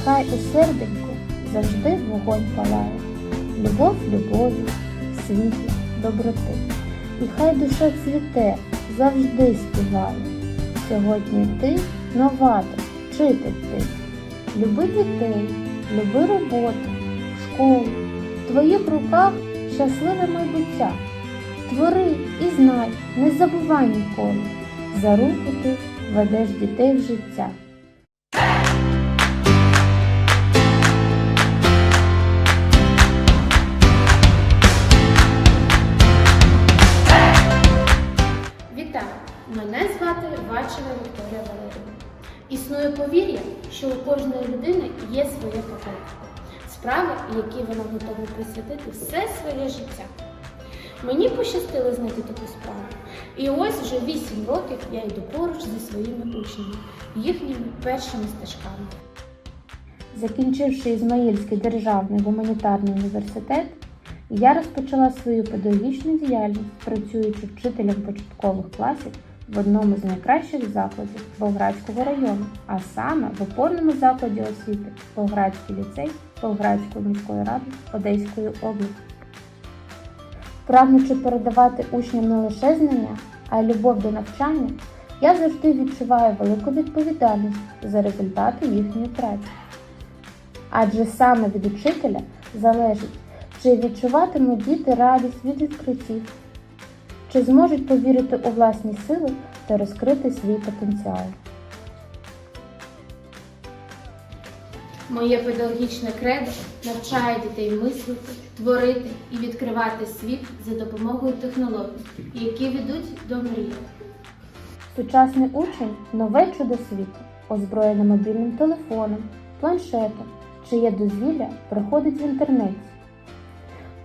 Нехай у серденьку завжди вогонь палає, любов любові, світло, доброти. І хай душа цвіте, завжди співає. Сьогодні ти новатор, вчитель ти. Люби дітей, люби роботу, школу. В твоїх руках щасливе майбуття. Твори і знай, не забувай ніколи. За руку ти ведеш дітей в життя. Звати Вікторія Валерівна. Існує повір'я, що у кожної людини є своє покликання, справи, які вона готова присвятити все своє життя. Мені пощастило знайти таку справу. І ось вже 8 років я йду поруч зі своїми учнями, їхніми першими стежками. Закінчивши Ізмаїльський державний гуманітарний університет, я розпочала свою педагогічну діяльність, працюючи вчителем початкових класів в одному з найкращих закладів Болградського району, а саме в опорному закладі освіти Болградський ліцей Болградської міської ради Одеської області. Прагнучи передавати учням не лише знання, а й любов до навчання, я завжди відчуваю велику відповідальність за результати їхньої праці. Адже саме від учителя залежить, чи відчуватимуть діти радість від відкриттів, чи зможуть повірити у власні сили та розкрити свій потенціал. Моє педагогічне кредо навчає дітей мислити, творити і відкривати світ за допомогою технологій, які ведуть до мрії. Сучасний учень нове чудо світу, озброєне мобільним телефоном, планшетом, чиє дозвілля приходить в інтернеті.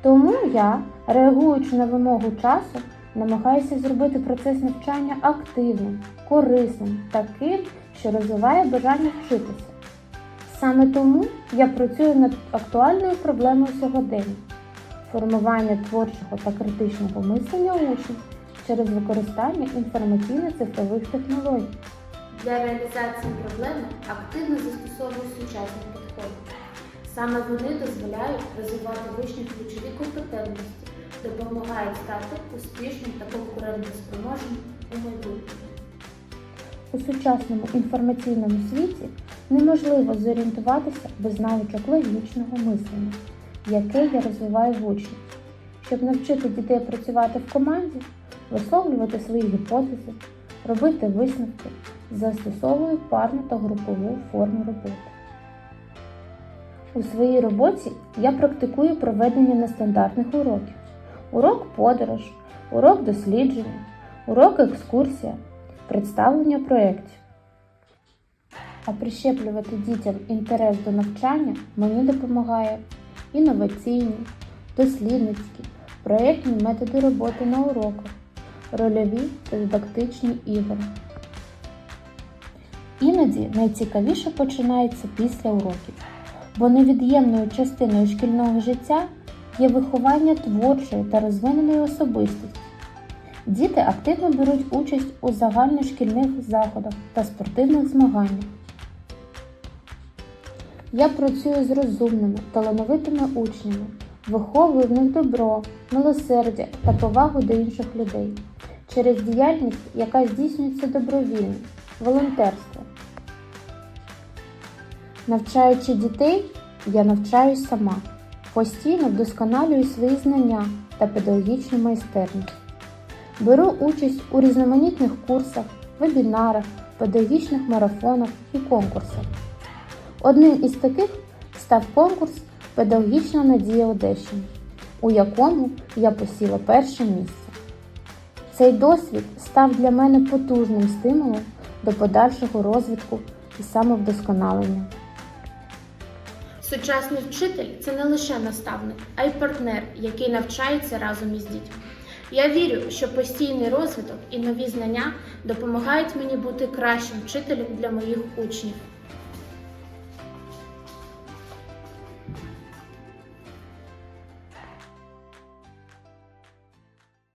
Тому я, реагуючи на вимогу часу, намагаюся зробити процес навчання активним, корисним, таким, що розвиває бажання вчитися. Саме тому я працюю над актуальною проблемою сьогодення формування творчого та критичного мислення учнів через використання інформаційно-цифрових технологій. Для реалізації проблеми активно застосовують сучасні підходи. Саме вони дозволяють розвивати в учнів ключові компетентності, допомагають стати успішним та конкурентоспроможним у майбутньому. У сучасному інформаційному світі неможливо зорієнтуватися без навичок логічного мислення, яке я розвиваю в учнів. Щоб навчити дітей працювати в команді, висловлювати свої гіпотези, робити висновки, застосовую парну та групову форму роботи. У своїй роботі я практикую проведення нестандартних уроків: урок подорож, урок дослідження, урок екскурсія, представлення проєктів. А прищеплювати дітям інтерес до навчання мені допомагає інноваційні, дослідницькі, проєктні методи роботи на уроках, рольові та дидактичні ігри. Іноді найцікавіше починається після уроків, бо невід'ємною частиною шкільного життя є виховання творчої та розвиненої особистості. Діти активно беруть участь у загальношкільних заходах та спортивних змаганнях. Я працюю з розумними, талановитими учнями, виховую в них добро, милосердя та повагу до інших людей через діяльність, яка здійснюється добровільно, волонтерство. Навчаючи дітей, я навчаюсь сама, постійно вдосконалюю свої знання та педагогічну майстерність. Беру участь у різноманітних курсах, вебінарах, педагогічних марафонах і конкурсах. Одним із таких став конкурс Педагогічна надія Одещини, у якому я посіла перше місце. Цей досвід став для мене потужним стимулом до подальшого розвитку і самовдосконалення. Сучасний вчитель це не лише наставник, а й партнер, який навчається разом із дітьми. Я вірю, що постійний розвиток і нові знання допомагають мені бути кращим вчителем для моїх учнів.